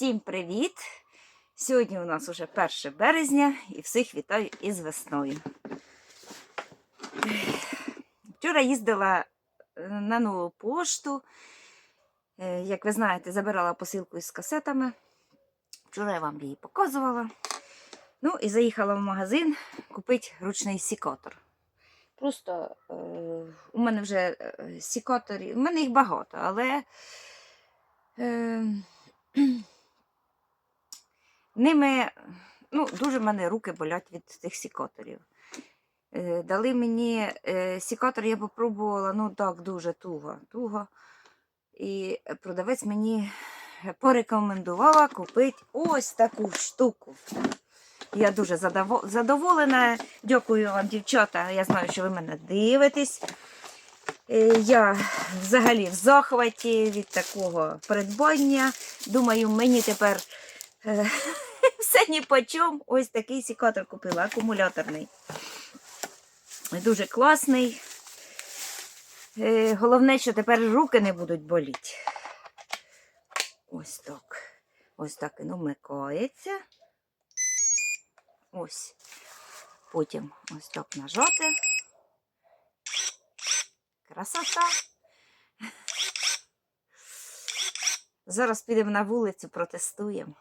Всім привіт! Сьогодні у нас уже 1 березня і всіх вітаю із весною. Вчора їздила е, на нову пошту. Е, Як ви знаєте, забирала посилку із касетами. Вчора я вам її показувала. Ну і заїхала в магазин купити ручний сікатор. Просто е, у мене вже сікаторів, у мене їх багато, але ними ну, дуже в мене руки болять від тих сікаторів. Е, дали мені е, сікатор, я попробувала, ну так, дуже туго, туго. І продавець мені порекомендувала купити ось таку штуку. Я дуже задово- задоволена. Дякую вам, дівчата. Я знаю, що ви мене дивитесь. Е, Я взагалі в захваті від такого придбання. Думаю, мені тепер е, все ні по чому. Ось такий сікатор купила, акумуляторний. Дуже класний. Е, Головне, що тепер руки не будуть боліти. Ось так. Ось так він умикається. Ось. Потім ось так нажати. Красота. Зараз підемо на вулицю, протестуємо.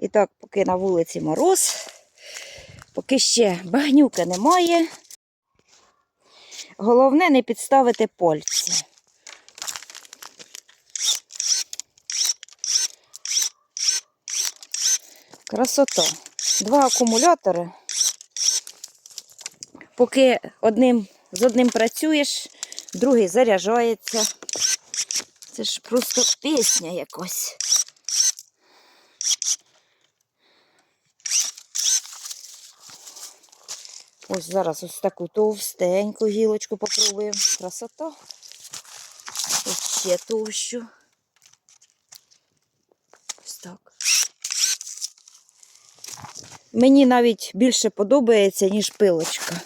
І так, поки на вулиці мороз, поки ще багнюка немає. Головне не підставити пальці. Красота. Два акумулятори. Поки одним, з одним працюєш, другий заряджається. Це ж просто пісня якась. Ось зараз ось таку товстеньку гілочку попробуємо. Красота. Ось ще товщу. Ось так. Мені навіть більше подобається, ніж пилочка.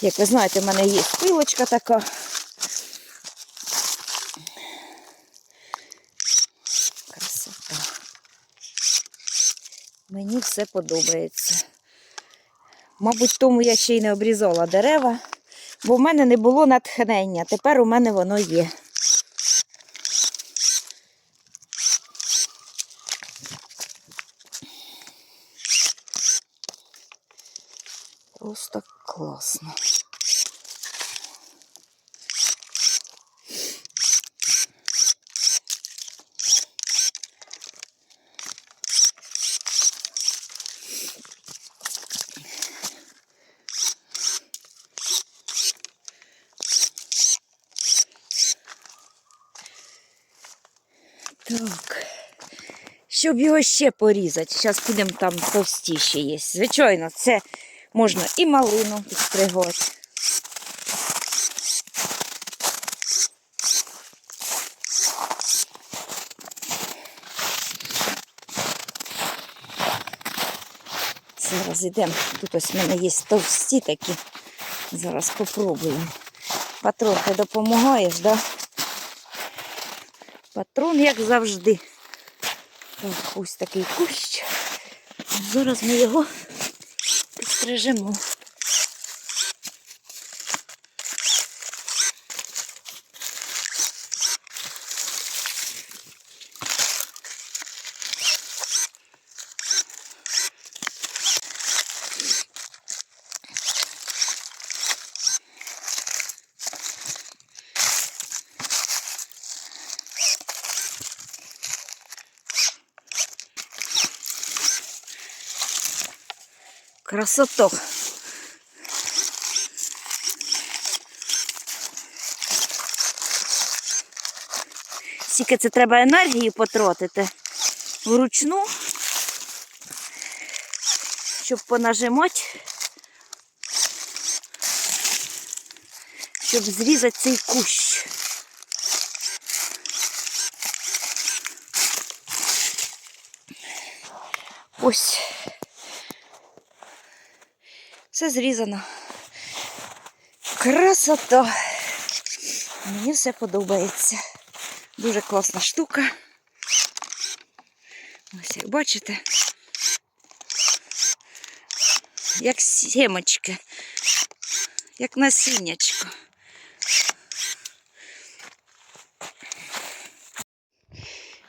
Як ви знаєте, в мене є пилочка така. Красота. Мені все подобається. Мабуть, тому я ще й не обрізала дерева, бо в мене не було натхнення. Тепер у мене воно є. Просто класно. Так. Щоб його ще порізати. Зараз підемо там товстіше є. Звичайно, це можна і малину підстригати. Зараз йдемо. Тут ось в мене є товсті такі. Зараз попробуємо. Потрохи допомагаєш, да? Патрон, як завжди. Ось такий кущ. Зараз ми його підстрижемо. Красоток. Скільки це треба енергії потратити вручну, щоб понажимати, щоб зрізати цей кущ. Ось. Все зрізано. Красота. Мені все подобається. Дуже класна штука. Ось як бачите. Як сімочки, як насіннячко.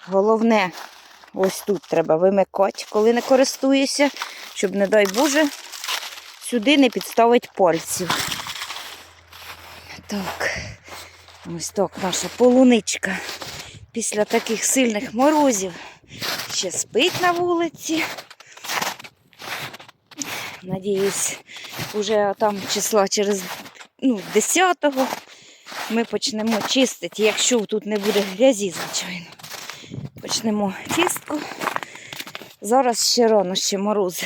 Головне, ось тут треба вимикати, коли не користуєшся, щоб, не дай Боже, сюди не підставить пальців. Так, ось так наша полуничка після таких сильних морозів ще спить на вулиці. Надіюсь, уже там числа через ну, 10-го ми почнемо чистити, якщо тут не буде грязі, звичайно. Почнемо чистку. Зараз ще рано, ще мороз.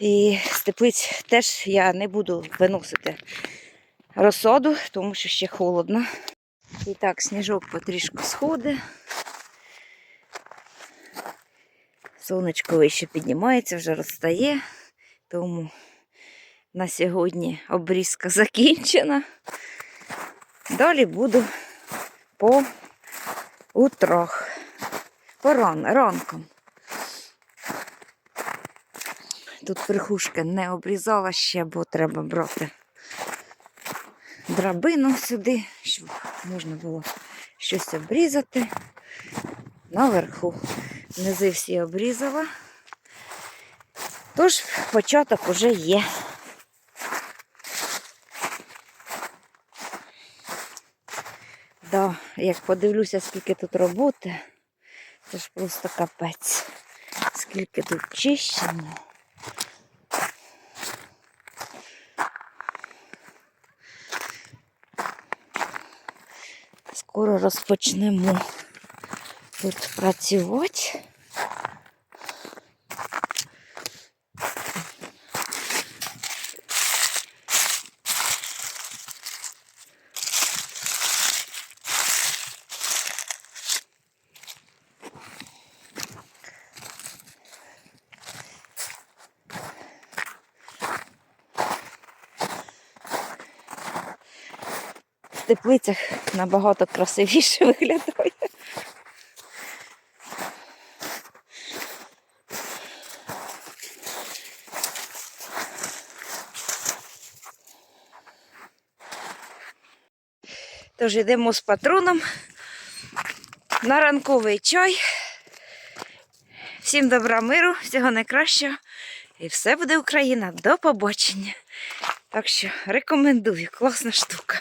І з теплиць теж я не буду виносити розсаду, тому що ще холодно. І так, сніжок потрішку сходить. Сонечко вище піднімається, вже розстає, тому на сьогодні обрізка закінчена. Далі буду по утрах, по ран, ранком. Тут верхушки не обрізала ще, бо треба брати драбину сюди, щоб можна було щось обрізати. Наверху низи всі обрізала. Тож початок уже є. Да, як подивлюся, скільки тут роботи, це ж просто капець. Скільки тут чищено. Скоро розпочнемо тут працювати. В теплицях набагато красивіше виглядає. Тож йдемо з патроном на ранковий чай. Всім добра миру, всього найкращого. І все буде Україна. До побачення. Так що рекомендую, класна штука.